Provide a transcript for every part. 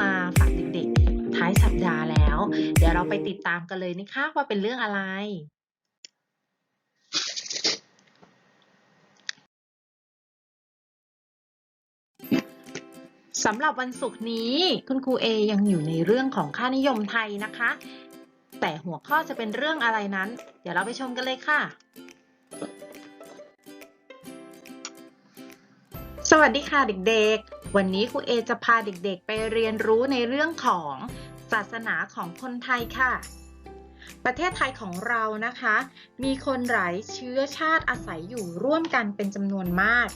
มาฝากเด็กๆ ท้ายสัปดาห์แล้ว เดี๋ยวเราไปติดตามกันเลยนะคะว่าเป็นเรื่องอะไร สำหรับวันศุกร์นี้คุณครูเอยังอยู่ในเรื่องของค่านิยมไทยนะคะ แต่หัวข้อจะเป็นเรื่องอะไรนั้น เดี๋ยวเราไปชมกันเลยค่ะสวัสดีค่ะเด็กๆ วันนี้ครูเอจะพาเด็กๆไปเรียนรู้ในเรื่องของศาสนาของคนไทยค่ะ ประเทศไทยของเรานะคะ มีคนหลายเชื้อชาติอาศัยอยู่ร่วมกันเป็นจำนวนมาก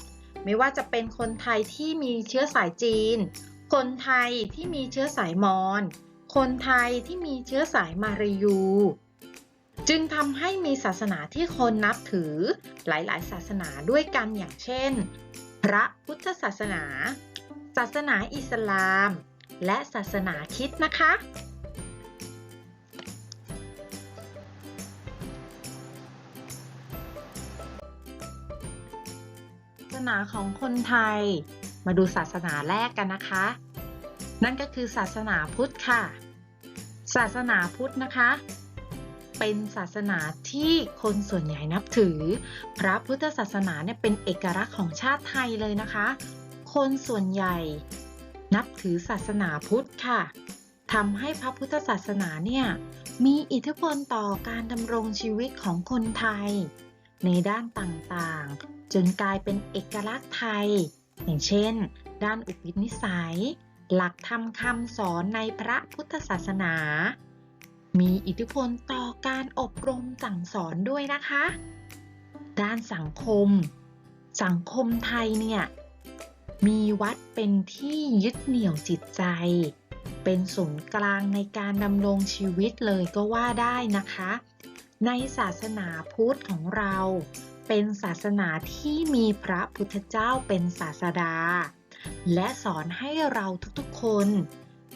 ไม่ว่าจะเป็นคนไทยที่มีเชื้อสายจีน คนไทยที่มีเชื้อสายมอญ คนไทยที่มีเชื้อสายมารียู จึงทำให้มีศาสนาที่คนนับถือหลายๆ ศาสนาด้วยกันอย่างเช่น พระพุทธศาสนา ศาสนาอิสลาม และศาสนาคิดนะคะ ศาสนาของคนไทย มาดูศาสนาแรกกันนะคะ นั่นก็คือศาสนาพุทธค่ะ ศาสนาพุทธนะคะเป็นศาสนาที่คนส่วนใหญ่นับถือ พระพุทธศาสนาเนี่ยเป็นเอกลักษณ์ของชาติไทยเลยนะคะ คนส่วนใหญ่ นับถือศาสนาพุทธค่ะทำให้พระพุทธศาสนาเนี่ยมีอิทธิพลต่อการดำรงชีวิตของคนไทย ในด้านต่างๆ จนกลายเป็นเอกลักษณ์ไทย อย่างเช่น ด้านอุปนิสัย หลักธรรมคำสอนในพระพุทธศาสนา มีอิทธิพลต่อการอบรมสั่งสอนด้วยนะคะ ด้านสังคม สังคมไทยเนี่ย มีวัดเป็นที่ยึดเหนี่ยวจิตใจ เป็นศูนย์กลางในการดำรงชีวิตเลยก็ว่าได้นะคะ ในศาสนาพุทธของเรา เป็นศาสนาที่มีพระพุทธเจ้าเป็นศาสดา และสอนให้เราทุกๆคน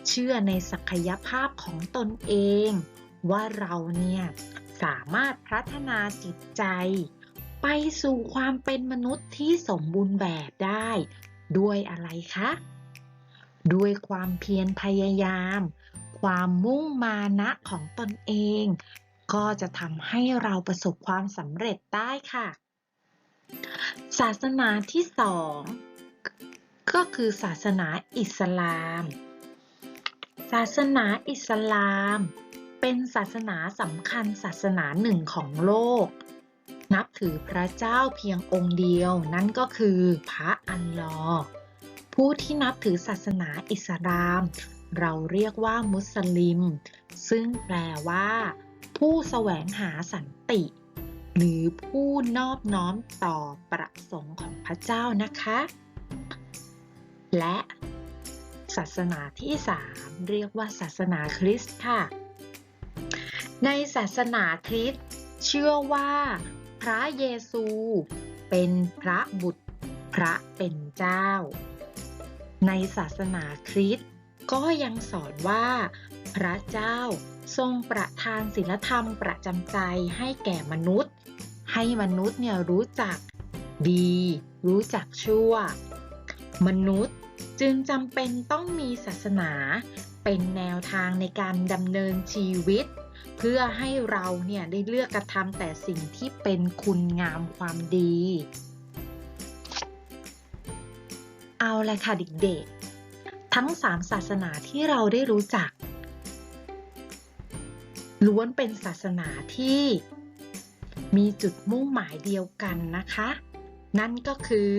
เชื่อในศักยภาพของตนเอง ว่าเราเนี่ยสามารถพัฒนาจิตใจ ไปสู่ความเป็นมนุษย์ที่สมบูรณ์แบบได้ ด้วยอะไรคะ ด้วยความเพียรพยายาม ความมุ่งมานะของตนเอง ก็จะทำให้เราประสบความสำเร็จได้ค่ะ ศาสนาที่สองก็คือศาสนาอิสลาม ศาสนาอิสลาม เป็นศาสนาสำคัญศาสนาหนึ่งของโลก นับถือพระเจ้าเพียงองค์เดียว นั่นก็คือพระอัลลอฮ์ผู้ที่นับถือศาสนาอิสลาม เราเรียกว่ามุสลิม ซึ่งแปลว่า ผู้แสวงหาสันติ หรือผู้นอบน้อมต่อประสงค์ของพระเจ้านะคะ และศาสนาที่ 3 เรียกว่าศาสนาคริสต์ค่ะ ในศาสนาคริสต์เชื่อว่า พระเยซู เป็นพระบุตร พระเป็นเจ้า ในศาสนาคริสต์ก็ยังสอนว่า พระเจ้าทรงประทานศีลธรรมประจำใจให้แก่มนุษย์ ให้มนุษย์เนี่ยรู้จักดี รู้จักชั่ว มนุษย์จึงจำเป็นต้องมีศาสนา เป็นแนวทางในการดำเนินชีวิต เพื่อให้เราเนี่ยได้เลือกกระทำแต่สิ่งที่เป็นคุณงามความดี เอาละค่ะเด็กๆ ทั้งสามศาสนาที่เราได้รู้จัก ล้วนเป็นศาสนาที่มีจุดมุ่งหมายเดียวกันนะคะ นั่นก็คือ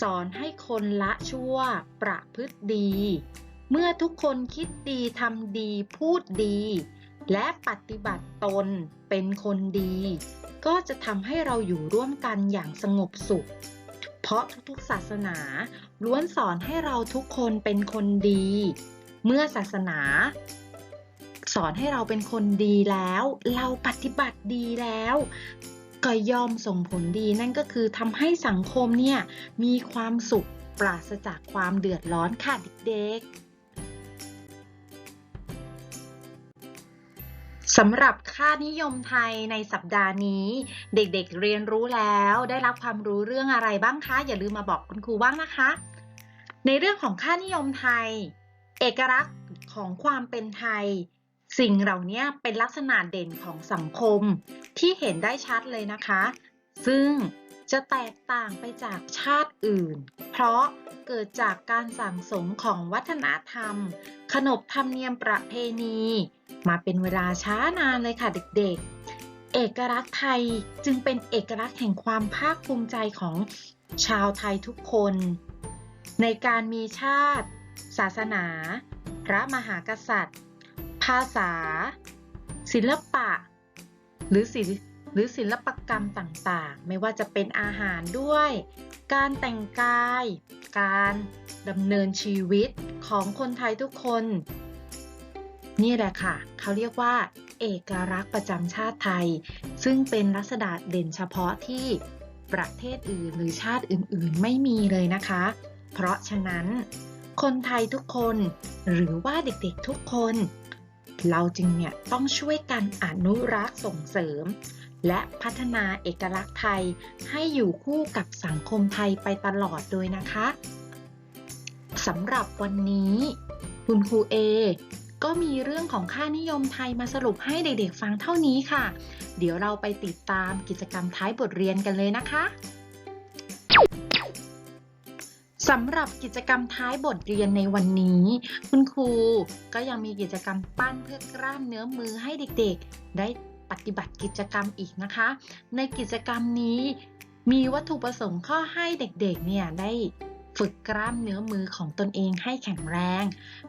สอนให้คนละชั่วประพฤติดี เมื่อทุกคนคิดดีทำดีพูดดี และปฏิบัติตนเป็นคนดี ก็จะทำให้เราอยู่ร่วมกันอย่างสงบสุข เพราะทุกๆศาสนาล้วนสอนให้เราทุกคนเป็นคนดี เมื่อศาสนาสอนให้เราเป็นคนดีแล้ว เราปฏิบัติดีแล้ว ก็ย่อมส่งผลดีนั่นก็คือทำให้สังคมเนี่ยมีความสุขปราศจากความเดือดร้อนค่ะเด็กๆ สำหรับค่านิยมไทยในสัปดาห์นี้ เด็กๆเรียนรู้แล้ว ได้รับความรู้เรื่องอะไรบ้างคะ อย่าลืมมาบอกคุณครูบ้างนะคะ ในเรื่องของค่านิยมไทย เอกลักษณ์ของความเป็นไทย สิ่งเหล่านี้เป็นลักษณะเด่นของสังคมที่เห็นได้ชัดเลยนะคะ ซึ่งจะแตกต่างไปจากชาติอื่น เพราะเกิดจากการสั่งสมของวัฒนธรรม ขนบธรรมเนียมประเพณี มาเป็นเวลาช้านานเลยค่ะเด็กๆ เอกลักษณ์ไทยจึงเป็นเอกลักษณ์แห่งความภาคภูมิใจของชาวไทยทุกคน ในการมีชาติ ศาสนา พระมหากษัตริย์ ภาษา ศิลปะ หรือศิลหรือศิลปกรรมต่างๆ ไม่ว่าจะเป็นอาหารด้วย การแต่งกาย การดำเนินชีวิตของคนไทยทุกคน นี่แหละค่ะ เขาเรียกว่า เอกลักษณ์ประจำชาติไทย ซึ่งเป็นลักษณะเด่นเฉพาะที่ประเทศอื่นหรือชาติอื่นๆ ไม่มีเลยนะคะ เพราะฉะนั้น คนไทยทุกคนหรือว่าเด็กๆทุกคน เราจึงเนี่ยต้องช่วยกันอนุรักษ์ส่งเสริม และพัฒนาเอกลักษณ์ไทยให้อยู่คู่กับสังคมไทยไปตลอดเลยนะคะสำหรับวันนี้ คุณครูเอ ก็มีเรื่องของค่านิยมไทยมาสรุปให้เด็กๆฟังเท่านี้ค่ะ เดี๋ยวเราไปติดตามกิจกรรมท้ายบทเรียนกันเลยนะคะสำหรับกิจกรรมท้ายบทเรียนในวันนี้ คุณครูก็ยังมีกิจกรรมปั้นเพื่อกล้ามเนื้อมือให้เด็กๆ ได้ปฏิบัติกิจกรรมอีกนะคะ ในกิจกรรมนี้มีวัตถุประสงค์ข้อให้เด็กๆ เนี่ยได้ ฝึกกล้ามเนื้อมือของตนเองให้แข็งแรง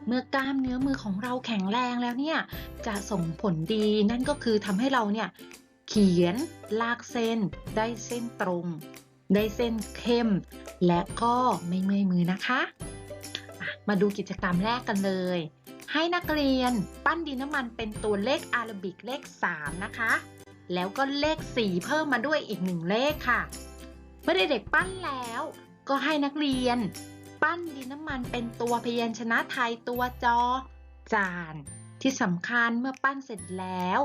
เมื่อกล้ามเนื้อมือของเราแข็งแรงแล้วเนี่ยจะส่งผลดีนั่นก็คือทำให้เราเนี่ยเขียนลากเส้น ได้เส้นตรง ได้เส้นเข้ม และก็ไม่เมื่อยมือนะคะ มาดูกิจกรรมแรกกันเลย ให้นักเรียนปั้นดินน้ำมันเป็นตัวเลขอาราบิกเลข 3 นะคะ แล้วก็เลข 4 เพิ่มมาด้วยอีกหนึ่งเลขค่ะ เมื่อเด็กๆปั้นแล้ว ก็ให้นักเรียน ปั้นดินน้ำมันเป็นตัวพยัญชนะไทยตัวจอ จาน ที่สำคัญเมื่อปั้นเสร็จแล้ว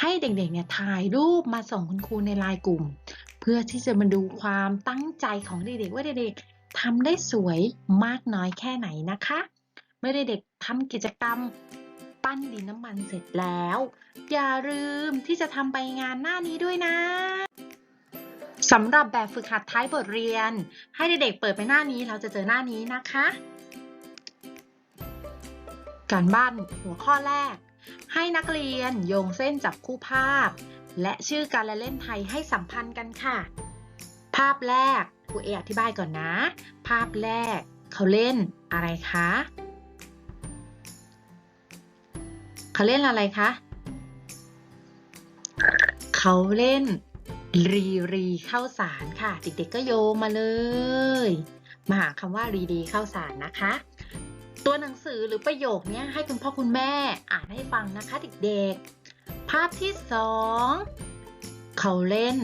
ให้เด็กๆเนี่ยถ่ายรูปมาส่งคุณครูในไลน์กลุ่ม เพื่อที่จะมาดูความตั้งใจของเด็กๆว่าเด็กๆทำได้สวยมากน้อยแค่ไหนนะคะ เมื่อเด็กๆทำกิจกรรมปั้นดินน้ำมันเสร็จแล้ว อย่าลืมที่จะทำใบงานหน้านี้ด้วยนะ สำหรับแบบฝึกหัดท้ายบทเรียน ให้เด็กๆเปิดไปหน้านี้เราจะเจอหน้านี้นะคะ การบ้านหัวข้อแรก ให้นักเรียนโยงเส้นจับคู่ภาพ และชื่อการละเล่นไทยให้สัมพันธ์กันค่ะ ภาพแรกครูเออธิบายก่อนนะ ภาพแรกเขาเล่นอะไรคะเขาเล่นอะไรคะเขาเล่น รีรีเข้าสารค่ะ เด็กๆก็โยมาเลย มาหาคำว่ารีรีเข้าสารนะคะ ตัวหนังสือหรือประโยคนี้ให้คุณพ่อคุณแม่อ่านให้ฟังนะคะเด็กๆ ภาพที่สองเขาเล่น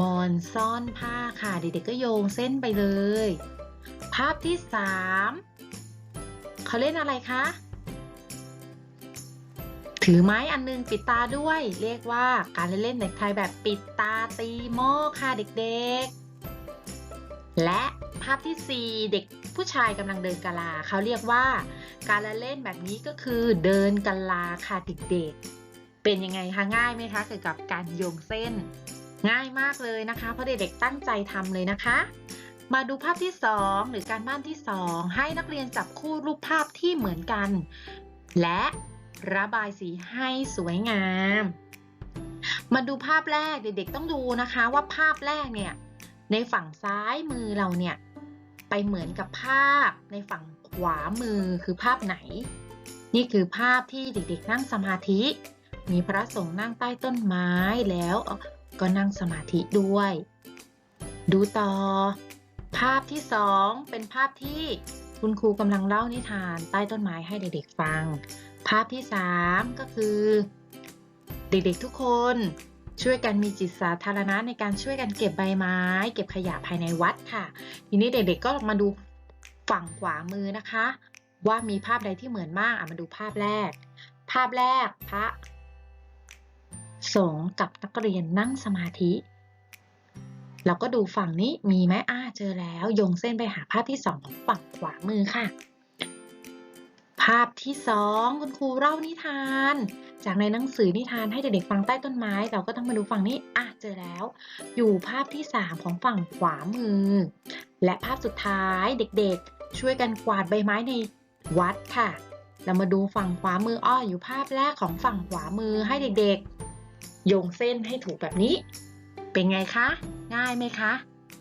มอนซ่อนผ้าค่ะ เด็กๆก็โยงเส้นไปเลย ภาพที่สามเขาเล่นอะไรคะ ถือไม้อันนึงปิดตาด้วย เรียกว่าการเล่นเด็กไทยแบบปิดตาตีหม้อค่ะเด็กๆ และภาพที่ 4 เด็กผู้ชายกำลังเดินกาลาเขาเรียกว่า การละเล่นแบบนี้ก็คือเดินกาลาค่ะเด็กๆเป็นยังไงคะง่ายไหมคะเกี่ยวกับการโยงเส้น ง่ายมากเลยนะคะ เพราะเด็กๆตั้งใจทำเลยนะคะ มาดูภาพที่ 2 หรือการบ้านที่ 2 ให้นักเรียนจับคู่รูปภาพที่เหมือนกัน และ ระบายสีให้สวยงาม มาดูภาพแรกเด็กๆต้องดูนะคะว่าภาพแรกเนี่ย ในฝั่งซ้ายมือเราเนี่ย ไปเหมือนกับภาพในฝั่งขวามือคือภาพไหน นี่คือภาพที่เด็กๆนั่งสมาธิ มีพระสงฆ์นั่งใต้ต้นไม้แล้วก็นั่งสมาธิด้วย ดูต่อ ภาพที่สองเป็นภาพที่คุณครูกำลังเล่านิทานใต้ต้นไม้ให้เด็กๆฟัง ภาพที่สามก็คือ เด็กๆทุกคนช่วยกันมีจิตสาธารณะในการช่วยกันเก็บใบไม้ เก็บขยะภายในวัดค่ะ ทีนี้เด็กๆก็มาดูฝั่งขวามือนะคะ ว่ามีภาพใดที่เหมือนมากอะมาดูภาพแรก ภาพแรกพระสงฆ์กับนักเรียนนั่งสมาธิแล้วก็ดูฝั่งนี้มีไหมอ่าเจอแล้วโยงเส้นไปหาภาพที่สองของฝั่งขวามือค่ะ ภาพที่สองคุณครูเล่านิทาน จากในหนังสือนิทานให้เด็กๆฟังใต้ต้นไม้ เราก็ต้องมาดูฝั่งนี้อะเจอแล้ว อยู่ภาพที่สามของฝั่งขวามือ และภาพสุดท้ายเด็กๆ ช่วยกันกวาดใบไม้ในวัดค่ะ เรามาดูฝั่งขวามืออ้ออยู่ภาพแรกของฝั่งขวามือให้เด็กๆ โยงเส้นให้ถูกแบบนี้ เป็นไงคะ ง่ายไหมคะ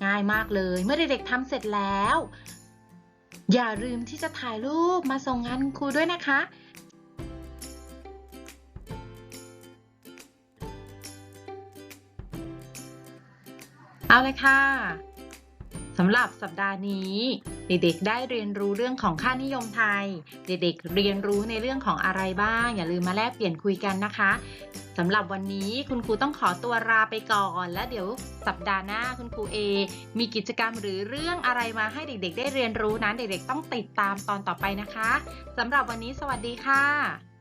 ง่ายมากเลย เมื่อเด็กๆทำเสร็จแล้ว อย่าลืมที่จะถ่ายรูปมาส่งงานครูด้วยนะคะ เอาเลยค่ะ สำหรับสัปดาห์นี้ เด็กๆ ได้เรียนรู้เรื่องของค่านิยมไทย เด็กๆ เรียนรู้ในเรื่องของอะไรบ้าง อย่าลืมมาแลกเปลี่ยนคุยกันนะคะสำหรับวันนี้คุณครูต้องขอตัวลาไปก่อน และเดี๋ยวสัปดาห์หน้าคุณครูเอมีกิจกรรมหรือเรื่องอะไรมาให้เด็กๆ ได้เรียนรู้นั้นเด็กๆ ต้องติดตามตอนต่อไปนะคะสำหรับวันนี้สวัสดีค่ะ